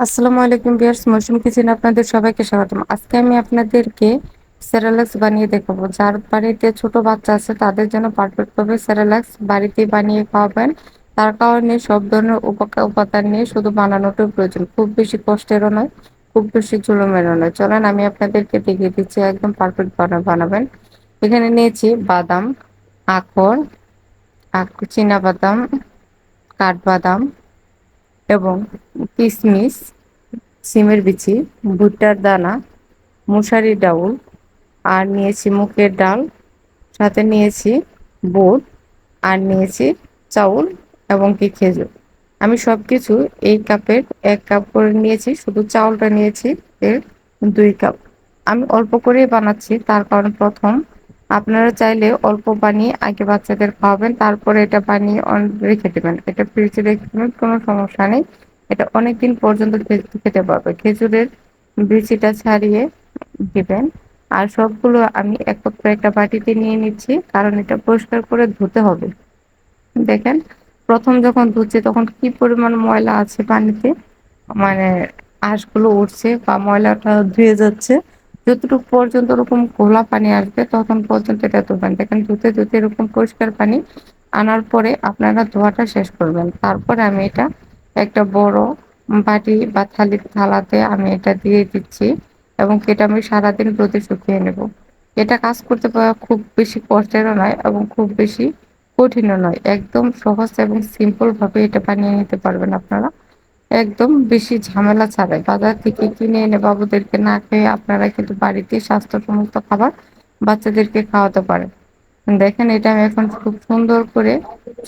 আসসালামু আলাইকুম বিয়ার্স মৌসুম কিচেন আপনাদের সবাইকে স্বাগতম। আজকে আমি আপনাদেরকে সেরালাক্স বানিয়ে দেখাবো। যার বাড়িতে ছোট বাচ্চা আছে, তাদের জন্য পারফেক্ট ভাবে সেরালাক্স বাড়িতে বানিয়ে খাওয়াবেন। তার কারণে সব ধরনের উপাদান নিয়ে শুধু বানানোটাই প্রয়োজন। খুব বেশি কষ্টেরও নয়, খুব বেশি ঝুলুমেরও নয়। চলেন, আমি আপনাদেরকে দেখিয়ে দিচ্ছি, একদম পারফেক্ট বানাবেন। এখানে নিয়েছি বাদাম, আখর চীনা বাদাম কাঠবাদাম এবং কিশমিশ সিমের বিচি, ভুট্টার দানা মশারি ডাউল, আর নিয়েছি মুগের ডাল, সাথে নিয়েছি বুট, আর নিয়েছি চাউল এবং কি খেজুর। আমি সব কিছু এই কাপের এক কাপ করে নিয়েছি, শুধু চাউলটা নিয়েছি, এর দুই কাপ। আমি অল্প করেই বানাচ্ছি, তার কারণ প্রথম আপনারা চাইলে অল্প বানিয়ে আগে বাচ্চাদের খাওয়াবেন, তারপরে এটা বানিয়ে রেখে দেবেন। এটা ফ্রিজে রেখে দেবেন, কোনো সমস্যা নেই। এটা অনেকদিন পর্যন্ত খেতে পারবে। খেজুরের বিচিটা ছাড়িয়ে দিবেন। আর সবগুলো আমি একত্রে একটা বাটিতে নিয়ে নিচ্ছি, কারণ এটা পরিষ্কার করে ধুতে হবে। দেখেন, প্রথম যখন ধুচ্ছে তখন কি পরিমাণ ময়লা আছে পানিতে? মানে আঁশগুলো উঠছে বা ময়লাটা ধুয়ে যাচ্ছে। যতটুকু পর্যন্ত ওরকম ঘোলা পানি আসবে তখন পর্যন্ত এটা ধুবেন। দেখেন, ধুতে ধুতে এরকম পরিষ্কার পানি আনার পরে আপনারা ধোয়াটা শেষ করবেন। তারপরে আমি এটা একটা বড় বাটি বা থালির থালাতে আমি এটা দিয়ে দিচ্ছি এবং এটা আমি সারাদিন রোদে শুকিয়ে নেব। এটা কাজ করতে পারা খুব বেশি কষ্টেরও নয় এবং খুব বেশি কঠিনও নয়। একদম সহজ এবং সিম্পলভাবে এটা বানিয়ে নিতে পারবেন আপনারা। একদম বেশি ঝামেলা ছাড়াই। বাজার থেকে কিনে এনে বাবুদেরকে না খেয়ে আপনারা কিন্তু বাড়িতে স্বাস্থ্যসম্মত খাবার বাচ্চাদেরকে খাওয়াতে পারেন। দেখেন, এটা আমি এখন খুব সুন্দর করে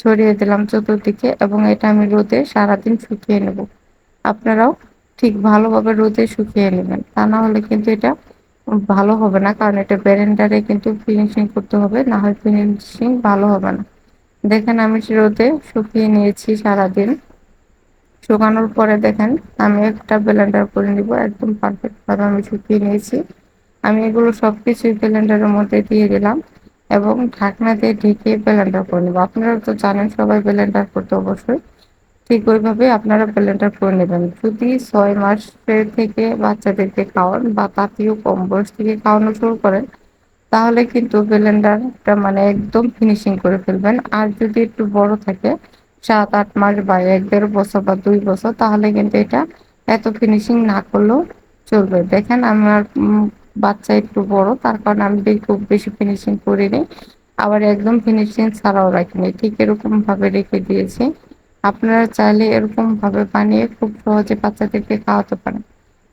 ছড়িয়ে দিলাম চতুর্দিকে এবং এটা আমি রোদে সারাদিন শুকিয়ে নেব। আপনারাও ঠিক ভালোভাবে রোদে শুকিয়ে নেবেন। তা না হলে কিন্তু এটা ভালো হবে না, কারণ এটা ব্যারেন্ডারে কিন্তু ফিনিশিং করতে হবে, না হয় ফিনিশিং ভালো হবে না। দেখেন, আমি রোদে শুকিয়ে নিয়েছি সারাদিন। শুকানোর পরে দেখেন, আমি একটা ব্লেন্ডার করে নিব, একদম পারফেক্ট ভাবে আমি শুকিয়ে নিয়েছি। আমি এগুলো সবকিছুই ব্লেন্ডারের মধ্যে দিয়ে দিলাম এবং ঢাকনা দিয়ে ঢেকে ব্লেন্ডার করে নেব। আপনারা তো জানেন সবাই ব্লেন্ডার করতে অবশ্যই। ঠিক ওইভাবে আপনারা ব্লেন্ডার করে নেবেন। যদি ছয় মাসের থেকে বাচ্চাদেরকে খাওয়ান বা তাতেও কম বয়স থেকে খাওয়ানো শুরু করেন, তাহলে কিন্তু ব্লেন্ডারটা মানে একদম ফিনিশিং করে ফেলবেন। আর যদি একটু বড় থাকে সাত আট মাস বা এক দেড় বছর বা দুই বছর, তাহলে কিন্তু এটা এত ফিনিশিং না করলেও চলবে। দেখেন আমার বাচ্চা একটু বড়, তার কারণে আমি খুব বেশি ফিনিশিং করিনি আবার একদম ফিনিশিং ছাড়াও রাখিনি ঠিক এরকম ভাবে রেখে দিয়েছি। আপনারা চাইলে এরকম ভাবে বানিয়ে খুব সহজে বাচ্চাদেরকে খাওয়াতে পারেন।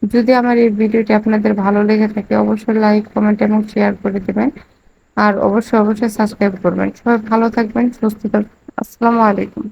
যদি আমার এই ভিডিওটি আপনাদের ভালো লেগে থাকে, অবশ্যই লাইক কমেন্ট এবং শেয়ার করে দেবেন। আর অবশ্যই অবশ্যই সাবস্ক্রাইব করবেন। সবাই ভালো থাকবেন, সুস্থ থাকবেন। আসসালামু আলাইকুম।